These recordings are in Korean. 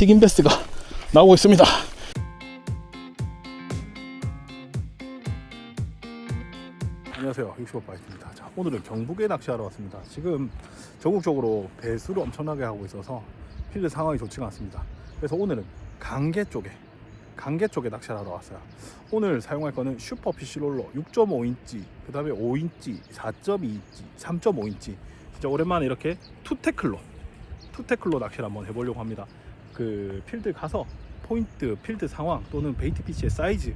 튀김 베스가 나오고 있습니다. 안녕하세요. 65 바이트입니다. 자, 오늘은 경북에 낚시하러 왔습니다. 지금 전국적으로 배수를 엄청나게 하고 있어서 필드 상황이 좋지가 않습니다. 그래서 오늘은 강계 쪽에 강계 쪽에 낚시를 하러 왔어요. 오늘 사용할 거는 슈퍼 피쉬롤러 6.5인치, 그 다음에 5인치, 4.2인치, 3.5인치. 진짜 오랜만에 이렇게 투테클로, 투테클로 낚시를 한번 해보려고 합니다. 그 필드 가서 포인트, 필드 상황 또는 베이트 피쉬의 사이즈,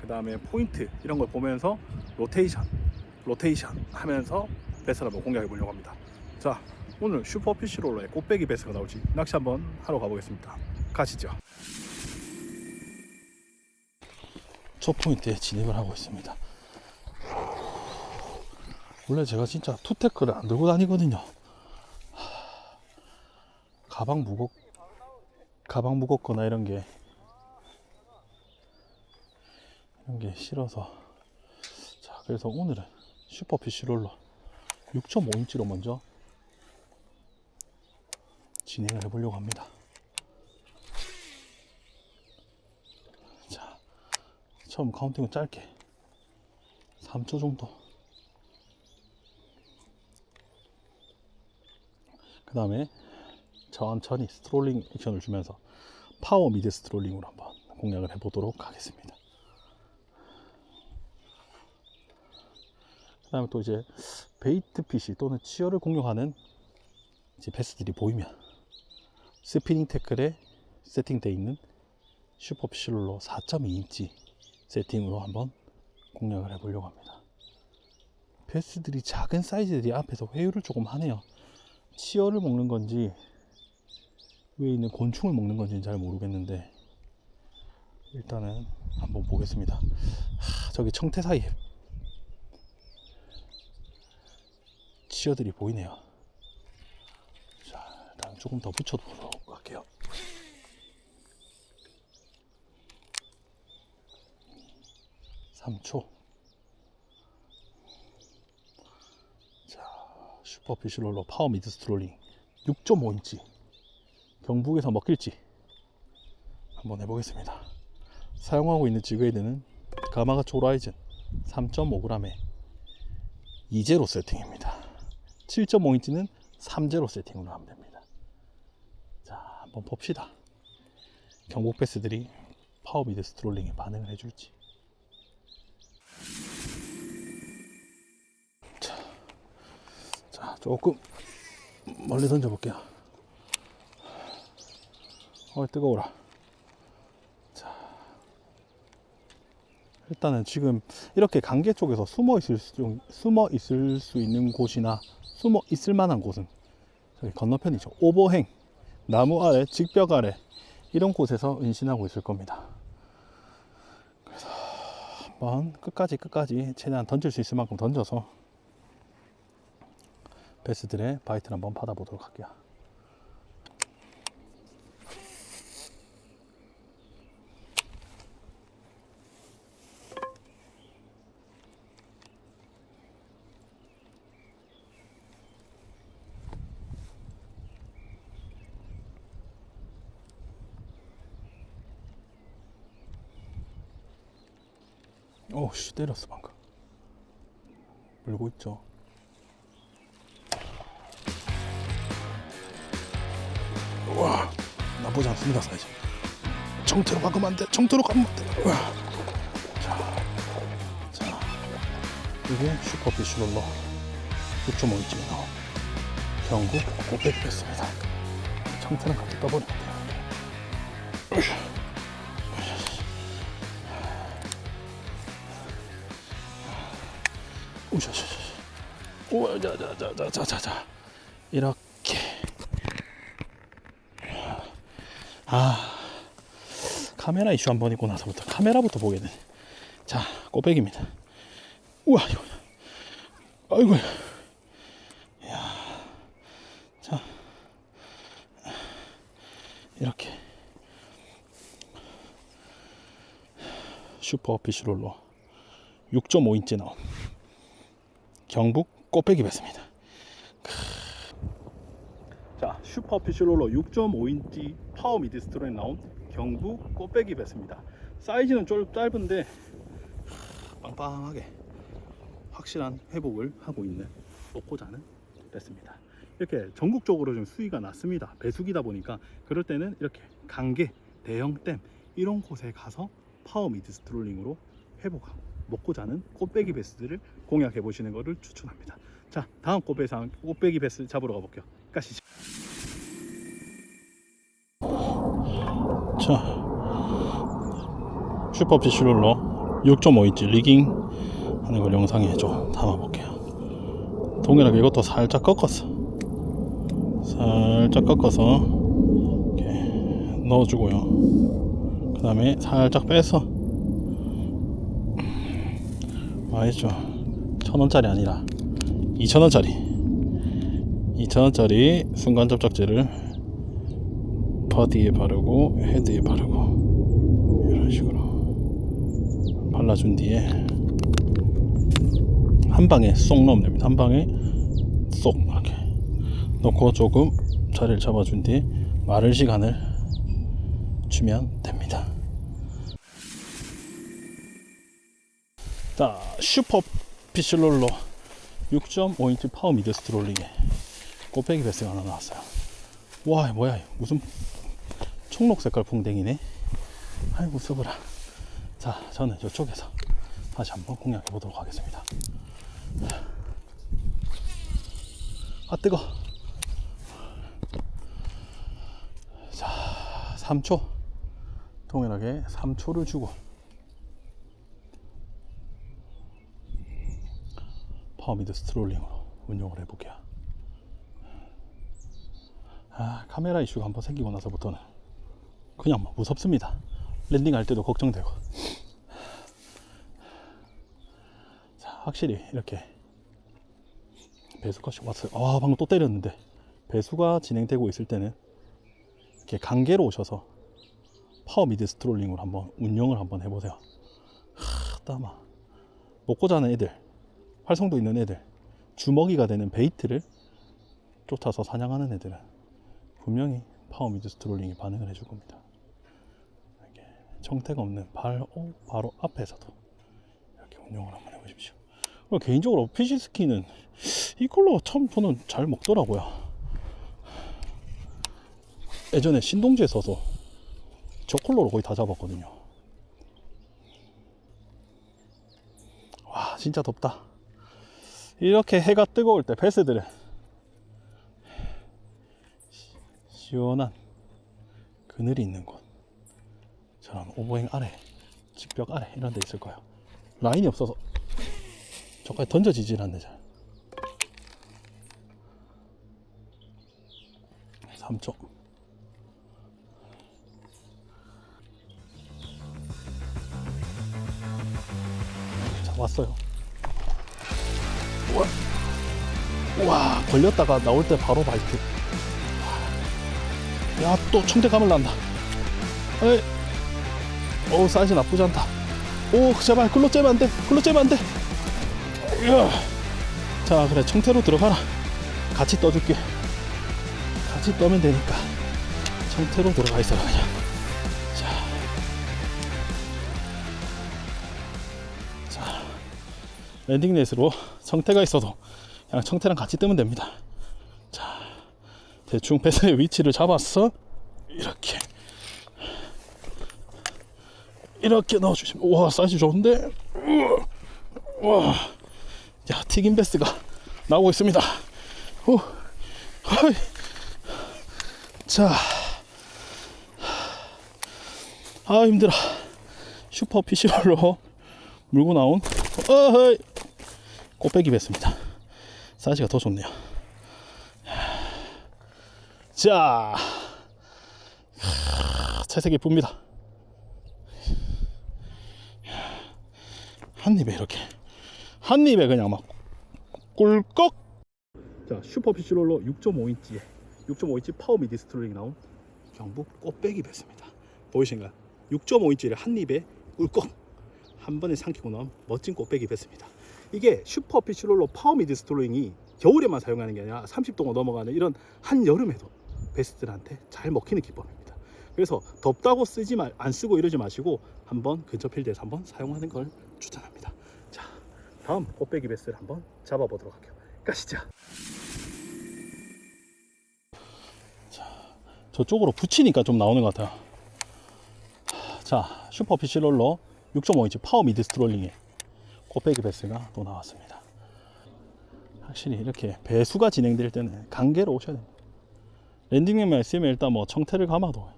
그 다음에 포인트 이런 걸 보면서 로테이션, 로테이션 하면서 베스를 한번 공략해 보려고 합니다. 자, 오늘 슈퍼 피쉬롤러의 꽃배기 베스가 나올지 낚시 한번 하러 가보겠습니다. 가시죠. 첫 포인트에 진입을 하고 있습니다. 원래 제가 진짜 투테크를 안 들고 다니거든요. 하, 가방 무겁 가방 무겁거나 이런 게 이런 게 싫어서 자 그래서 오늘은 슈퍼피쉬 롤러 6.5인치로 먼저 진행을 해보려고 합니다. 자 처음 카운팅은 짧게 3초 정도 그 다음에 천천히 스트롤링 액션을 주면서 파워 미드 스트롤링으로 한번 공략을 해보도록 하겠습니다 그 다음에 또 이제 베이트 피시 또는 치어를 공략하는 이제 패스들이 보이면 스피닝 태클에 세팅되어 있는 슈퍼피실로 4.2인치 세팅으로 한번 공략을 해보려고 합니다. 패스들이 작은 사이즈들이 앞에서 회유를 조금 하네요. 치어를 먹는 건지 위에 있는 곤충을 먹는 건지는 잘 모르겠는데 일단은 한번 보겠습니다. 하, 저기 청태 사이에 치어들이 보이네요. 자, 일단 조금 더 붙여보도록 할게요. 삼초 자, 슈퍼피쉬롤러 파워 미드 스트롤링 6.5인치. 경북에서 먹힐지 한번 해보겠습니다. 사용하고 있는 지그헤드는 가마가초 라이즌 3.5g에 2제로 세팅입니다. 7.5인치는 3제로 세팅으로 하면 됩니다. 자, 한번 봅시다. 경북 패스들이 파워 미드 스트롤링에 반응을 해줄지. 자, 자 조금 멀리 던져볼게요. 어, 뜨거워라. 자, 일단은 지금 이렇게 강계 쪽에서 숨어 있을 수, 숨어 있을 수 있는 곳이나 숨어 있을 만한 곳은 저기 건너편이죠. 오버행, 나무 아래, 직벽 아래 이런 곳에서 은신하고 있을 겁니다. 그래서 한번 끝까지 끝까지 최대한 던질 수 있을 만큼 던져서 베스들의 바이트를 한번 받아보도록 할게요. 오씨 때렸어 방금. 물고 있죠. 우와 나쁘지 않습니다 사이즈. 정태로 바꾸면 안돼 정태로 가면 안돼. 자, 자 이게 슈퍼피쉬 롤러. 6.5인치가 나온 경국 꽃배기 뺐습니다. 정태는 같이 떠버리면 돼요 우와, 자, 자, 자, 자, 자, 자, 자. 이렇게. 아, 카메라 이슈 한 번 있고 나서부터 카메라부터 보게 되네. 자, 꼬백입니다. 우와, 이거. 아이고. 야, 자, 이렇게. 슈퍼 피쉬롤러 6.5인치 나온 경북 꽃배기 뱃습니다. 자, 슈퍼 피쉬롤러 6.5인치 파워 미드 스트로에 나온 경부 꽃배기 베스입니다. 사이즈는 좀 짧은데 빵빵하게 확실한 회복을 하고 있는 하는 베스입니다. 이렇게 전국적으로 좀 수위가 낮습니다. 배수기다 보니까 그럴 때는 이렇게 강계, 대형댐 이런 곳에 가서 파워 미드 스트롤링으로 회복하고 먹고 자는 꽃배기 베스들을 공략해 보시는 것을 추천합니다. 자, 다음 꽃배상 꽃배기 베스 잡으러 가볼게요. 가시죠. 자, 슈퍼피쉬롤러 6.5인치 리깅 하는 걸 영상에 좀 담아볼게요. 동일하게 이것도 살짝 꺾었어. 살짝 꺾어서 이렇게 넣어주고요. 그 다음에 살짝 빼서 맛있죠. 천 원짜리 아니라 이천 원짜리. 이천 원짜리 순간 접착제를 버디에 바르고 헤드에 바르고 이런 식으로 발라준 뒤에 한 방에 쏙 넣으면 됩니다. 한 방에 쏙 이렇게 넣고 조금 자리를 잡아준 뒤에 마를 시간을 주면 됩니다. 자, 슈퍼 피실롤러 6.5인치 파워 미드 스트롤링에 꽃배기 베스가 하나 나왔어요. 와, 뭐야, 무슨 총록 색깔 풍뎅이네. 아이고, 써보라. 자, 저는 이쪽에서 다시 한번 공략해 보도록 하겠습니다. 아, 뜨거. 자, 3초. 동일하게 3초를 주고 파워미드 스트롤링으로 운용을 해볼게요. 아, 카메라 이슈가 한번 생기고 나서부터는 그냥 뭐 무섭습니다. 랜딩할 때도 걱정되고. 자, 확실히 이렇게 배수가 왔어요. 아, 방금 또 때렸는데 배수가 진행되고 있을 때는 이렇게 강계로 오셔서 파워 미드 스트롤링으로 한번 운영을 한번 해보세요. 하, 땀아. 먹고 자는 애들, 활성도 있는 애들, 주먹이가 되는 베이트를 쫓아서 사냥하는 애들은 분명히 파워 미드 스트롤링이 반응을 해줄 겁니다. 정태가 없는 발, 오, 바로 앞에서도 이렇게 운영을 한번 해보십시오. 개인적으로 피시 스키는 이 컬러가 참 저는 잘 먹더라고요. 예전에 신동지에 서서 저 컬러로 거의 다 잡았거든요. 와, 진짜 덥다. 이렇게 해가 뜨거울 때 베스들은 시원한 그늘이 있는 곳. 저런 오보행 아래, 직벽 아래 이런 데 있을 거예요. 라인이 없어서 저까지 던져지질 않네, 잘. 3초. 자, 왔어요. 와, 걸렸다가 나올 때 바로 바이트. 야, 또 청대 감을 난다. 에이. 어우, 사이즈 나쁘지 않다. 오, 제발, 글로 째면 안 돼. 글로 째면 안 돼. 이야. 자, 그래, 청태로 들어가라. 같이 떠줄게. 같이 떠면 되니까. 청태로 들어가 있어라, 그냥. 자. 자. 랜딩 넷으로 청태가 있어도 그냥 청태랑 같이 뜨면 됩니다. 자, 대충 배스의 위치를 잡았어. 이렇게. 이렇게 넣어주시면, 우와, 사이즈 좋은데? 우와. 야, 튀김 베스가 나오고 있습니다. 후, 허이. 자, 아, 힘들어. 슈퍼 피시롤로 물고 나온, 어허이. 꽃배기 베스입니다. 사이즈가 더 좋네요. 자, 채색이 뿝니다. 한 입에 이렇게 한 입에 그냥 막 꿀꺽. 자, 슈퍼피쉬롤러 6.5인치에 6.5인치 파워 미디 스트롤링 나온 경부 꽃배기 베스입니다. 보이신가요? 6.5인치를 한 입에 꿀꺽 한 번에 삼키고 나온 멋진 꽃배기 베스입니다. 이게 슈퍼 피쉬롤러 파워 미드 스트로잉이 겨울에만 사용하는 게 아니라 30도가 넘어가는 이런 한여름에도 베스트들한테 잘 먹히는 기법입니다. 그래서 덥다고 쓰지 말, 안 쓰고 이러지 마시고 한번 근처 필드에서 한번 사용하는 걸 추천합니다. 자, 다음 꽃배기 베스를 한번 잡아보도록 할게요. 가시죠. 자, 저쪽으로 붙이니까 좀 나오는 것 같아요. 자, 슈퍼 피시 롤러 6.5인치 파워 미드 스트롤링에 꽃배기 베스가 또 나왔습니다. 확실히 이렇게 배수가 진행될 때는 강계로 오셔야 됩니다. 랜딩맨만 있으면 일단 뭐 청태를 감아도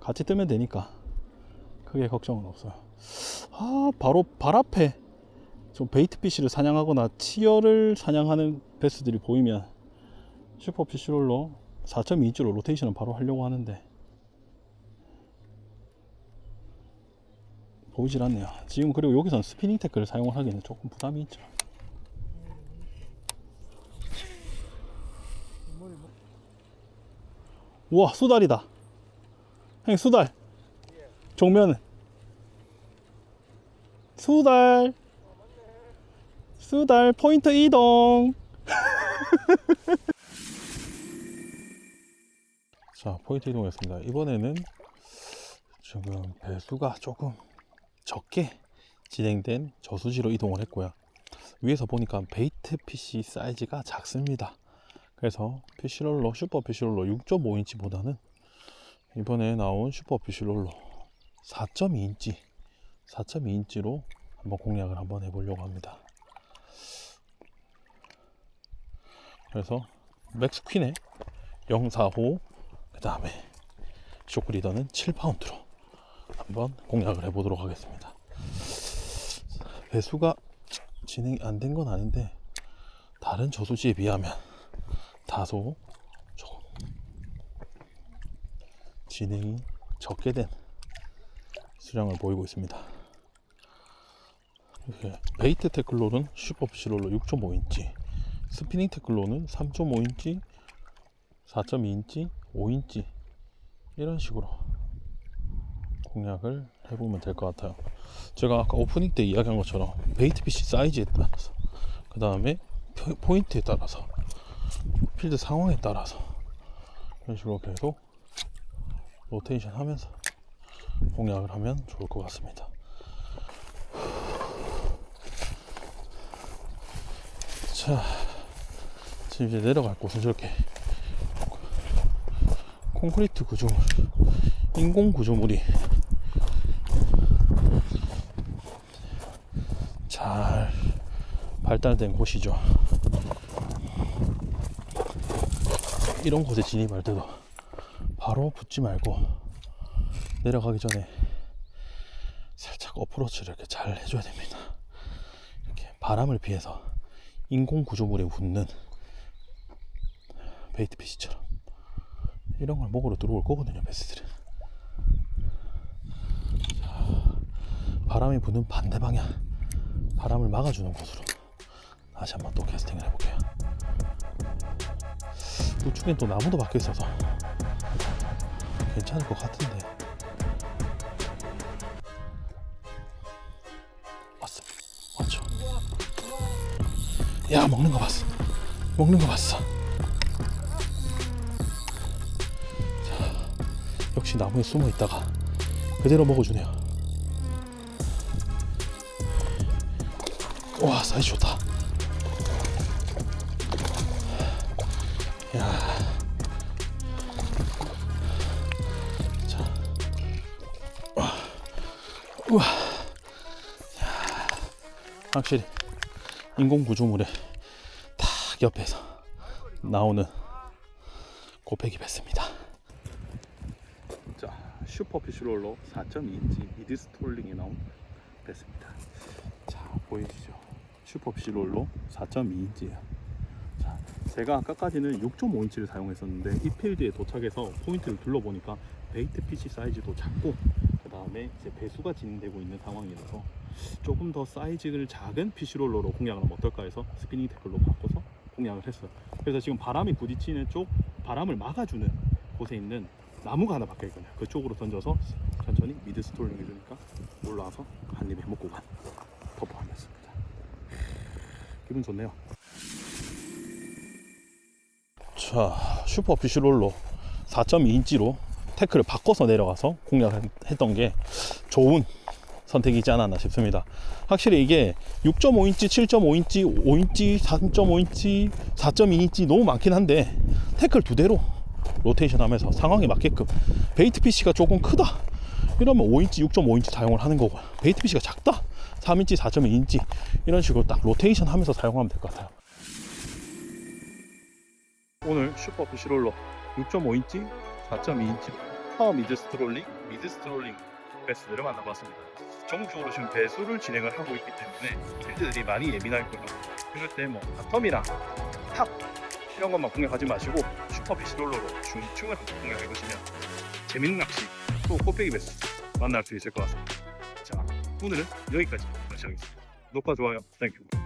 같이 뜨면 되니까 크게 걱정은 없어요. 아 바로 발 앞에 좀 베이트 피쉬를 사냥하거나 치어를 사냥하는 베스들이 보이면 슈퍼 피쉬롤로 4.2인치로 로테이션을 바로 하려고 하는데 보이질 않네요. 지금 그리고 여기서는 스피닝 태클을 사용을 하기에는 조금 부담이 있죠. 우와 수달이다. 형 수달. 종면은. 수달. 수달 포인트 이동. 자 포인트 이동했습니다. 이번에는 지금 배수가 조금 적게 진행된 저수지로 이동을 했고요. 위에서 보니까 베이트 PC 사이즈가 작습니다. 그래서 피쉬롤러 슈퍼 피쉬롤러 6.5인치보다는 이번에 나온 슈퍼 피쉬롤러 4.2인치 4.2인치로 한번 공략을 한번 해보려고 합니다. 그래서 맥스 퀸의 045 그 다음에 쇼크리더는 7파운드로 한번 공략을 해보도록 하겠습니다 배수가 진행이 안 된 건 아닌데 다른 저수지에 비하면 다소 조금 진행이 적게 된 수량을 보이고 있습니다. 베이트 태클롤은 슈퍼피시롤로 6.5인치, 스피닝 태클롤은 3.5인치, 4.2인치, 5인치 이런 식으로 공략을 해보면 될 것 같아요. 제가 아까 오프닝 때 이야기한 것처럼 베이트 피시 사이즈에 따라서 그 다음에 포인트에 따라서 필드 상황에 따라서 이런 식으로 계속 로테이션 하면서 공략을 하면 좋을 것 같습니다. 자, 지금 이제 내려갈 곳은 저렇게 콘크리트 구조물, 인공 구조물이 잘 발달된 곳이죠. 이런 곳에 진입할 때도 바로 붙지 말고 내려가기 전에 살짝 어프로치를 이렇게 잘 해줘야 됩니다. 이렇게 바람을 피해서 인공 구조물에 붙는 베이트 피시처럼 이런 걸 목으로 들어올 거거든요, 베스들은. 자, 바람이 부는 반대 방향, 바람을 막아주는 곳으로 다시 한번 또 캐스팅을 해볼게요. 우측엔 또 나무도 박혀 있어서 괜찮을 것 같은데. 왔어. 왔죠? 야 먹는 거 봤어. 먹는 거 봤어. 자 역시 나무에 숨어 있다가 그대로 먹어주네요. 와 사이즈 좋다 우와. 야. 확실히 인공 구조물에 딱 옆에서 나오는 고백이 뱉습니다. 자, 슈퍼 피쉬롤로 4.2인치 미드 스톨링에 나온 뱉습니다. 자, 보이시죠? 슈퍼 피쉬롤로 4.2인치예요. 자, 제가 아까까지는 6.5인치를 사용했었는데 이 필드에 도착해서 포인트를 둘러보니까 베이트 PC 사이즈도 작고 그 다음에 이제 배수가 진행되고 있는 상황이라서 조금 더 사이즈를 작은 PC 롤러로 공략을 하면 어떨까 해서 스피닝 태클로 바꿔서 공략을 했어요. 그래서 지금 바람이 부딪히는 쪽 바람을 막아주는 곳에 있는 나무가 하나 박혀 있거든요. 그쪽으로 던져서 천천히 미드 스톨링 해주니까 올라와서 한 입에 먹고 간 퍼포먼스입니다. 기분 좋네요. 자 슈퍼 피쉬롤로 4.2인치로 태클을 바꿔서 내려가서 공략했던 게 좋은 선택이지 않았나 싶습니다. 확실히 이게 6.5인치, 7.5인치, 5인치, 3.5인치, 4.2인치 너무 많긴 한데 태클 두 대로 로테이션 하면서 상황에 맞게끔 베이트 PC가 조금 크다 이러면 5인치, 6.5인치 사용을 하는 거고 베이트 PC가 작다 3인치, 4.2인치 이런 식으로 딱 로테이션 하면서 사용하면 될 것 같아요. 오늘 슈퍼 피시롤러 6.5인치, 4.2인치 파워 미드 스트롤링, 미드 스트롤링 베스트를 만나봤습니다. 전국적으로 지금 배수를 진행을 하고 있기 때문에 필드들이 많이 예민할 거예요. 그럴 때 뭐 바텀이랑 탑 이런 것만 공략하지 마시고 슈퍼 피시롤러로 중층을 한번 공략해 보시면 재밌는 낚시 또 꽃배기 배수 만날 수 있을 것 같습니다. 자 오늘은 여기까지 마치겠습니다. 녹화 좋아요, 땡큐.